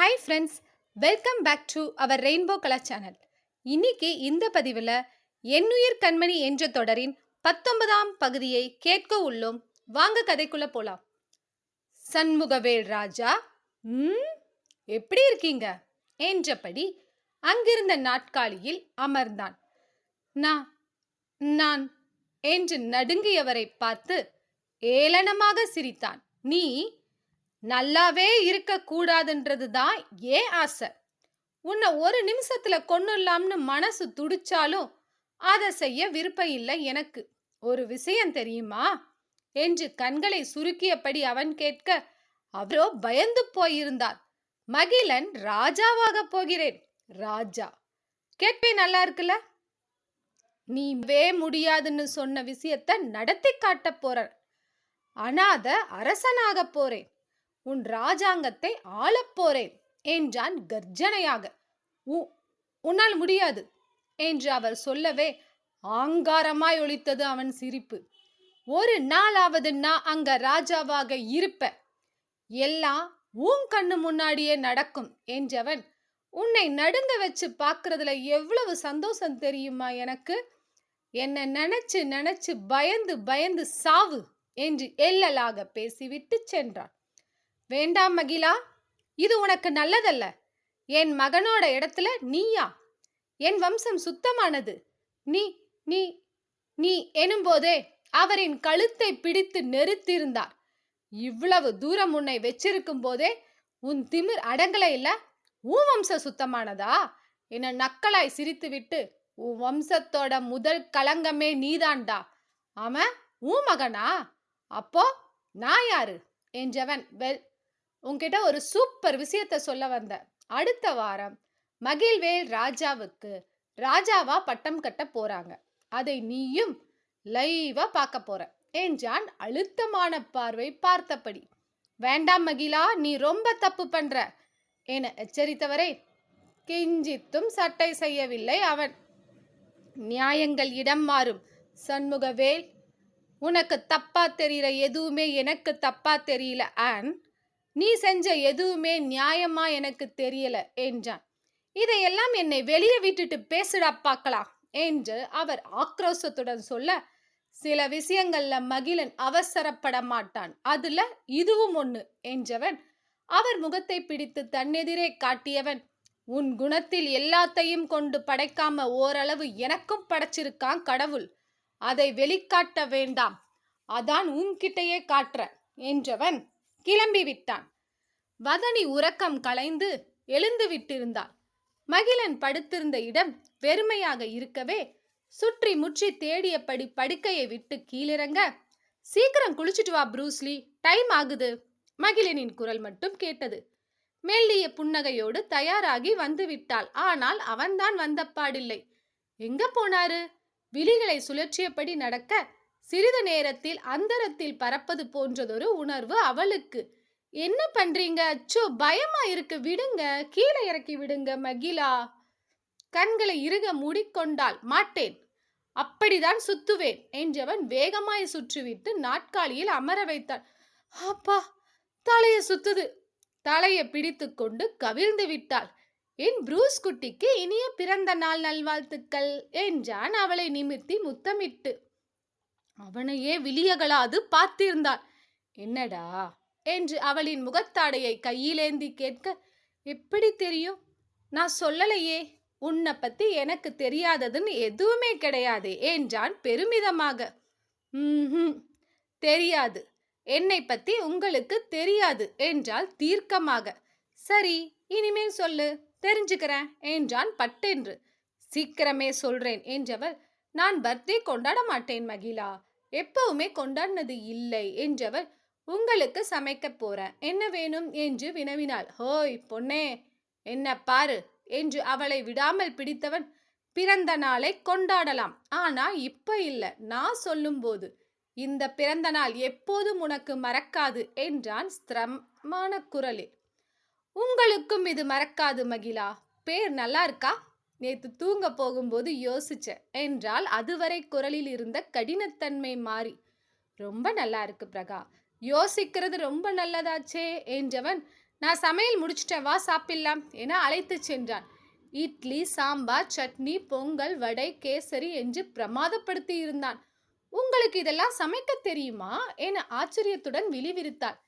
Hi friends welcome back to our rainbow colour channel இன்னைக்கு இந்த பதிவில் என்னுயிர் கண்மணி என்ற தொடரின் பத்தொன்பதாம் பகுதியை கேட்க உள்ளோம். வாங்க கதைக்குள்ள போலாம். சண்முகவேல் ராஜா ம் எப்படி இருக்கீங்க? என்றபடி அங்கிருந்த நாட்காலியில் அமர்ந்தான். நான் நான் என்று நடுங்கியவரை பார்த்து ஏளனமாக சிரித்தான். நீ நல்லாவே இருக்க கூடாதுன்றது தான் ஏன் ஆசை. உன்னை ஒரு நிமிஷத்துல கொண்டுடலாம்னு மனசு துடிச்சாலும் அதை செய்ய விருப்பம் இல்லை எனக்கு. ஒரு விஷயம் தெரியுமா? என்று கண்களை சுருக்கியபடி அவன் கேட்க அவரோ பயந்து போயிருந்தார். மகிழன் ராஜாவாக போகிறேன். ராஜா? கேட்பே நல்லா இருக்குல்ல? நீவே முடியாதுன்னு சொன்ன விஷயத்த நடத்தி காட்டப் போற அனாத அரசனாக போறேன். உன் ராஜாங்கத்தை ஆளப்போறேன் என்றான் கர்ஜனையாக. "உ- உன்னால் முடியாது என்று அவர் சொல்லவே ஆங்காரமாய் ஒழித்தது அவன் சிரிப்பு. ஒரு நாளாவது நான் அங்க ராஜாவாக இருப்ப. எல்லாம் உன் கண்ணு முன்னாடியே நடக்கும் என்றவன் உன்னை நடுங்க வச்சு பார்க்கறதுல எவ்வளவு சந்தோஷம் தெரியுமா எனக்கு? என்னை நினைச்சு நினைச்சு பயந்து பயந்து சாவு என்று எல்லலாக பேசிவிட்டு சென்றான். வேண்டாம் மகிலா இது உனக்கு நல்லதல்ல. என் மகனோட இடத்துல நீயா? என் வம்சம் சுத்தமானது. நீ நீ நீ எனும்போதே அவரின் கழுத்தை பிடித்து நெருத்திருந்தார். இவ்வளவு தூரம் உன்னை வச்சிருக்கும் போதே உன் திமிர் அடங்கல இல்ல? உன் வம்சம் சுத்தமானதா? என நக்கலாய் சிரித்துவிட்டு உன் வம்சத்தோட முதல் களங்கமே நீதான்டா அவன் உன் மகனா? அப்போ நான் யாரு? என்றவன் வெல் உங்ககிட்ட ஒரு சூப்பர் விஷயத்த சொல்ல வந்த அடுத்த வாரம் மகிழ்வேல் ராஜாவுக்கு ராஜாவா பட்டம் கட்ட போறாங்க. அதை நீயும் லைவா பார்க்க போற. என்றான் அழுத்தமான பார்வை பார்த்தபடி. வேண்டாம் மகிழா நீ ரொம்ப தப்பு பண்ற என எச்சரித்தவரே கிஞ்சித்தும் சட்டை செய்யவில்லை அவன். நியாயங்கள் இடம் மாறும் சண்முகவேல். உனக்கு தப்பா தெரியல எதுவுமே எனக்கு தப்பா தெரியல ஆன் நீ செஞ்ச எதுவுமே நியாயமா எனக்கு தெரியல என்றான். இதையெல்லாம் என்னை வெளியே விட்டுட்டு பேசுடா பார்க்கலாம் என்று அவர் ஆக்ரோஷத்துடன் சொல்ல சில விஷயங்கள்ல மகிழன் அவசரப்பட மாட்டான் அதுல இதுவும் ஒண்ணு என்றவன். அவர் முகத்தை பிடித்து தன்னெதிரே காட்டியவன் உன் குணத்தில் எல்லாத்தையும் கொண்டு படைக்காம ஓரளவு எனக்கும் படைச்சிருக்கான் கடவுள் அதை வெளிக்காட்ட வேண்டாம் அதான் உன்கிட்டயே காட்டுற என்றவன். கிளம்பி விட்டான். வதனி உறக்கம் கலைந்து எழுந்து விட்டிருந்தாள். மகிழன் படுத்திருந்த இடம் வெறுமையாக இருக்கவே சுற்றி முற்றி தேடியபடி படுக்கையை விட்டு கீழிறங்க சீக்கிரம் குளிச்சுட்டு வா ப்ரூஸ்லி டைம் ஆகுது. மகிழனின் குரல் மட்டும் கேட்டது. மெல்லிய புன்னகையோடு தயாராகி வந்து விட்டாள். ஆனால் அவன்தான் வந்தப்பாடில்லை எங்க போனாரு? விழிகளை சுழற்றியபடி நடக்க சிறிது நேரத்தில் அந்தரத்தில் பறப்பது போன்றதொரு உணர்வு அவளுக்கு. என்ன பண்றீங்க? அச்சோ பயமா இருக்கு. விடுங்க. கீழே இறக்கி விடுங்க மகிலா கண்களை இறுக மூடிக்கொண்டால் மாட்டேன். அப்படிதான் சுத்துவேன் என்றவன் வேகமாய் சுற்றிவிட்டு நாட்காலியில் அமர வைத்தான் அப்பா தலைய சுத்துது. தலையை பிடித்துக்கொண்டு கவிழ்ந்து விட்டாள். என் ப்ரூஸ் குட்டிக்கு இனிய பிறந்த நாள் நல்வாழ்த்துக்கள் என்றான் அவளை நிமிர்த்தி முத்தமிட்டு. அவனையே விழியகலாது பார்த்திருந்தாள். என்னடா? என்று அவளின் முகத்தாடையை கையிலேந்தி கேட்க எப்படி தெரியும்? நான் சொல்லலையே. உன்னை பத்தி எனக்கு தெரியாததுன்னு எதுவுமே கிடையாது என்றான் பெருமிதமாக. "ம்ஹும், தெரியாது. என்னை பத்தி உங்களுக்கு தெரியாது என்றால் தீர்க்கமாக. சரி இனிமேல் சொல்லு தெரிஞ்சுக்கிறேன் என்றான் பட்டென்று. சீக்கிரமே சொல்றேன் என்றவள் நான் பர்த்டே கொண்டாட மாட்டேன் மகிழா. எப்பவுமே கொண்டாடினது இல்லை என்றவள் உங்களுக்கு சமைக்க போறேன். என்ன வேணும்? என்று வினவினாள். ஹோய் பொன்னே என்ன பாரு என்று அவளை விடாமல் பிடித்தவன் பிறந்த நாளை கொண்டாடலாம். ஆனா இப்ப இல்ல. நான் சொல்லும்போது இந்த பிறந்த நாள் எப்போதும் உனக்கு மறக்காது என்றான் ஸ்திரமான குரலில். உங்களுக்கும் இது மறக்காது மகிழா. பேர் நல்லா இருக்கா? நேற்று தூங்க போகும்போது யோசிச்சேன் என்றால் அதுவரை குரலில் இருந்த கடினத்தன்மை மாறி. ரொம்ப நல்லா இருக்கு பிரகா. யோசிக்கிறது ரொம்ப நல்லதாச்சே என்றவன் நான் சமையல் முடிச்சிட்டேன் வா சாப்பிடலாம் என அழைத்து சென்றான். இட்லி சாம்பார் சட்னி பொங்கல் வடை கேசரி என்று பிரமாதப்படுத்தி இருந்தான். உங்களுக்கு இதெல்லாம் சமைக்க தெரியுமா? என ஆச்சரியத்துடன் விழிவிரித்தாள்.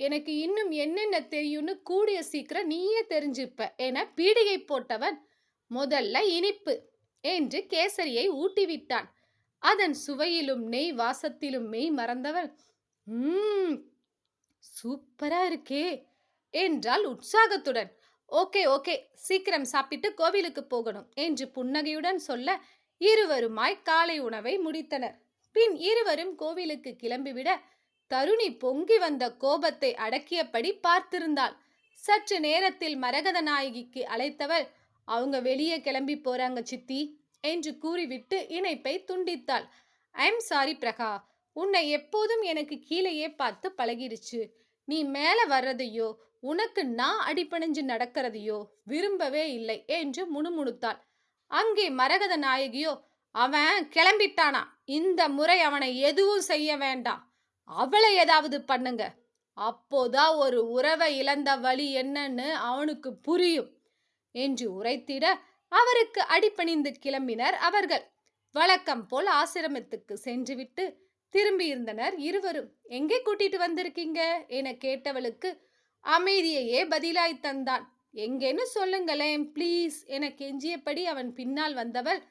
எனக்கு இன்னும் என்னென்ன தெரியும்னு கூடிய சீக்கிரம் நீயே தெரிஞ்சுப்ப என பீடிகை போட்டவன் முதல்ல இனிப்பு என்று கேசரியை ஊட்டிவிட்டான். அதன் சுவையிலும் நெய் வாசத்திலும் மெய் மறந்தவள் "ம்ம், சூப்பரா இருக்கே என்றால் உற்சாகத்துடன். ஓகே ஓகே சீக்கிரம் சாப்பிட்டு கோவிலுக்கு போகணும் என்று புன்னகையுடன் சொல்ல இருவருமாய் காலை உணவை முடித்தனர். பின் இருவரும் கோவிலுக்கு கிளம்பிவிட தருணி பொங்கி வந்த கோபத்தை அடக்கியபடி பார்த்திருந்தாள். சற்று நேரத்தில் மரகத நாயகிக்கு அழைத்தவள் அவங்க வெளியே கிளம்பி போறாங்க சித்தி என்று கூறிவிட்டு இணைப்பை துண்டித்தாள். I'm sorry பிரகா. உன்னை எப்போதும் எனக்கு கீழேயே பார்த்து பழகிடுச்சு நீ மேலே வர்றதையோ உனக்கு நான் அடிப்பணிஞ்சு நடக்கிறதையோ விரும்பவே இல்லை என்று முணுமுணுத்தாள். அங்கே மரகத நாயகியோ அவன் கிளம்பிட்டானா? இந்த முறை அவனை எதுவும் செய்ய வேண்டாம். அவளை ஏதாவது பண்ணுங்க. அப்போதான் ஒரு உறவை இழந்த வழி என்னன்னு அவனுக்கு புரியும். என்று உரைத்திட அவருக்கு அடிபணிந்து கிளம்பினர் அவர்கள். வழக்கம் போல் ஆசிரமத்துக்கு சென்றுவிட்டு திரும்பியிருந்தனர் இருவரும். எங்கே கூட்டிட்டு வந்திருக்கீங்க? என கேட்டவளுக்கு அமைதியையே பதிலாய் தந்தான். எங்கேன்னு சொல்லுங்களேன் ப்ளீஸ் என கெஞ்சியபடி அவன் பின்னால் வந்தவள்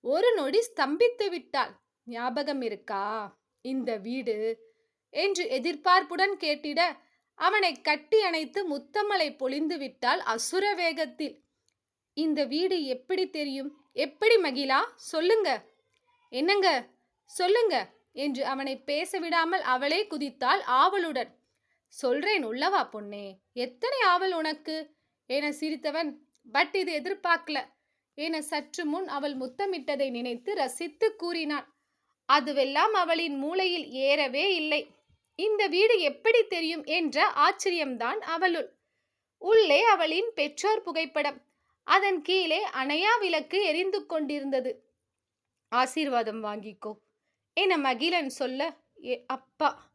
ஒரு நொடி ஸ்தம்பித்து விட்டாள். ஞாபகம் இருக்கா? இந்த வீடு? என்று எதிர்பார்ப்புடன் கேட்டிட அவனை கட்டி அணைத்து முத்தமலை பொழிந்து விட்டாள் அசுர வேகத்தில். இந்த வீடு எப்படி தெரியும்? எப்படி மகிழா? சொல்லுங்க. என்னங்க? சொல்லுங்க என்று அவனை பேச விடாமல் அவளே குதித்தாள் ஆவலுடன். சொல்றேன் உள்ளவா பொன்னே? எத்தனை ஆவல் உனக்கு? என சிரித்தவன் பட் இது எதிர்பார்க்கல என சற்று முன் அவள் முத்தமிட்டதை நினைத்து ரசித்து கூறினான். அதுவெல்லாம் அவளின் மூளையில் ஏறவே இல்லை. இந்த வீடு எப்படி தெரியும்? என்ற ஆச்சரியம்தான் அவளுள். உள்ளே அவளின் பெற்றோர் புகைப்படம். அதன் கீழே அணையா விளக்கு எரிந்து கொண்டிருந்தது. ஆசீர்வாதம் வாங்கிக்கோ என மகிழன் சொல்ல ஏ அப்பா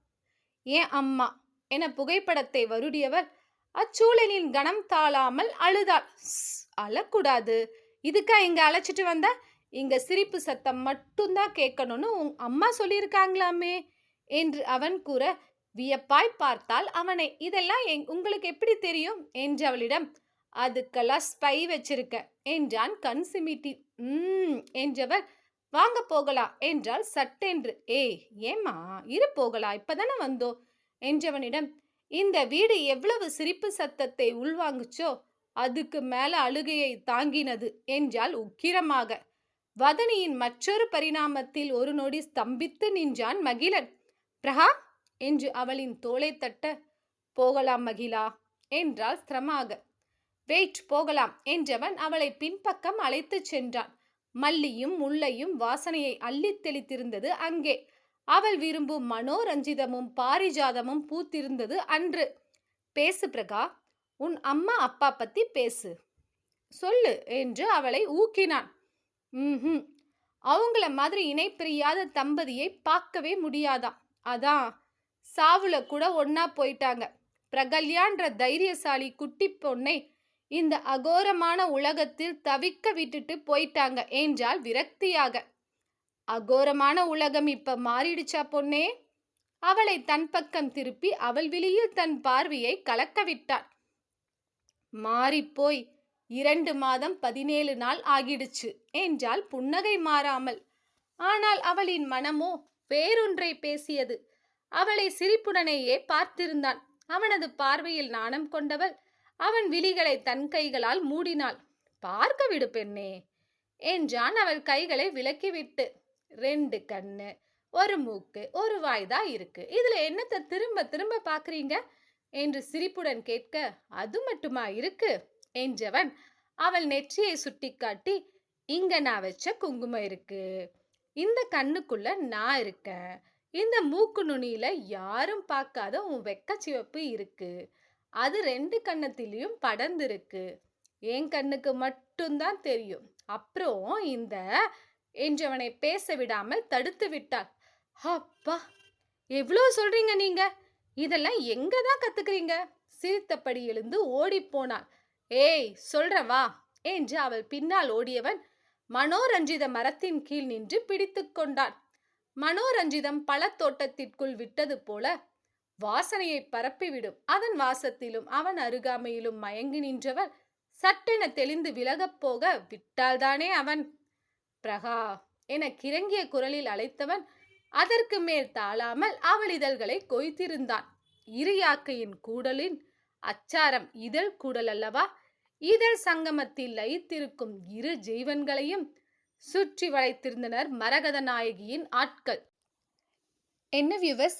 ஏன் அம்மா என புகைப்படத்தை வருடியவர் அச்சூழலின் கணம் தாழாமல் அழுதாள். "ஸ், அழக்கூடாது. இதுக்கா இங்க அழைச்சிட்டு வந்த? இங்க சிரிப்பு சத்தம் மட்டும்தான் கேட்கணும்னு உன் அம்மா சொல்லியிருக்காங்களாமே என்று அவன் கூற வியப்பாய் பார்த்தால் அவனை. இதெல்லாம் எங்- உங்களுக்கு எப்படி தெரியும்? என்று அவளிடம் அதுக்கெல்லாம் ஸ்பை வச்சிருக்க என்றான் கண் சிமிட்டி ம் என்றவர் வாங்க போகலாம். என்றால் சட்டென்று. ஏய் ஏம்மா இரு போகலாம் இப்பதானே வந்தோ என்றவனிடம் இந்த வீடு எவ்வளவு சிரிப்பு சத்தத்தை உள்வாங்குச்சோ அதுக்கு மேல அழுகையை தாங்கினது என்றால் உக்கிரமாக. வதனியின் மற்றொரு பரிணாமத்தில் ஒரு நொடி ஸ்தம்பித்து நின்றான் மகிழன். பிரகா என்று அவளின் தோளை தட்ட போகலாம் மகிழா என்றாள் ஸ்திரமாக. வெயிட் போகலாம் என்றவன் அவளை பின்பக்கம் அழைத்துச் சென்றான். மல்லியும் முல்லையும் வாசனையை அள்ளித் தெளித்திருந்தது அங்கே. அவள் விரும்பும் மனோரஞ்சிதமும் பாரிஜாதமும் பூத்திருந்தது அன்று. பேசு பிரகா உன் அம்மா அப்பா பத்தி பேசு. சொல்லு என்று அவளை ஊக்கினான். ம் அவங்கள மாதிரி இணைப்பிரியாத தம்பதியை பார்க்கவே முடியாதாம். அதான் சாவுல கூட ஒன்னா போயிட்டாங்க. பிரகல்யான்ற தைரியசாலி குட்டி பொண்ணை இந்த அகோரமான உலகத்தில் தவிக்க விட்டுட்டு போயிட்டாங்க. என்றால் விரக்தியாக. அகோரமான உலகம் இப்ப மாறிடுச்சா பொன்னே அவளை தன் பக்கம் திருப்பி அவள் விழியில் தன் பார்வையை கலக்க விட்டான் மாறிப்போய் இரண்டு மாதம் பதினேழு நாள் ஆகிடுச்சு என்றால் புன்னகை மாறாமல். ஆனால் அவளின் மனமோ வேறொன்றை பேசியது. அவளை சிரிப்புடனேயே பார்த்திருந்தான். அவனது பார்வையில் நாணம் கொண்டவள் அவன் விழிகளை தன் கைகளால் மூடினாள். பார்க்க விடு பெண்ணே என்றான் அவள் கைகளை விலக்கிவிட்டு. ரெண்டு கண்ணு ஒரு மூக்கு ஒரு வாய்தான் இருக்கு. இதுல என்னத்தை திரும்ப திரும்ப பாக்குறீங்க? என்று சிரிப்புடன் கேட்க அது மட்டுமா இருக்கு? என்றவன் அவள் நெற்றியை சுட்டிக்காட்டி இங்க நான் வச்ச குங்குமம் இருக்கு. இந்த கண்ணுக்குள்ள நான் இருக்கேன். இந்த மூக்கு நுனியில யாரும் பார்க்காத உன் வெக்க சிவப்பு இருக்கு. அது ரெண்டு கண்ணத்திலையும் படர்ந்திருக்கு. என் கண்ணுக்கு மட்டும்தான் தெரியும். அப்புறம் இந்த என்றவனை பேச விடாமல் தடுத்து விட்டாள். அப்பா எவ்வளோ சொல்றீங்க நீங்க? இதெல்லாம் எங்க தான் கத்துக்கிறீங்க? சிரித்தபடி எழுந்து ஓடிப்போனாள் ஏய் சொல்றவா என்று அவள் பின்னால் ஓடியவன் மனோரஞ்சித மரத்தின் கீழ் நின்று பிடித்து கொண்டான். மனோரஞ்சிதம் பழத்தோட்டத்திற்குள் விட்டது போல வாசனையை பரப்பிவிடும். அதன் வாசத்திலும் அவன் அருகாமையிலும் மயங்கி நின்றவள் சட்டென தெளிந்து விலகப் போக விட்டால்தானே அவன்? பிரகா என கிறங்கிய குரலில் அழைத்தவன் அதற்கு மேல் தாழாமல் அவள் இதழ்களை கொய்த்திருந்தான் இரு யாக்கையின் கூடலின் அச்சாரம் இதழ் கூடல் அல்லவா? இதழ் சங்கமத்தில் லயித்திருக்கும் இரு ஜீவன்களையும் சுற்றி வளைத்திருந்தனர் மரகத நாயகியின் ஆட்கள். என்ன வியூவர்ஸ்?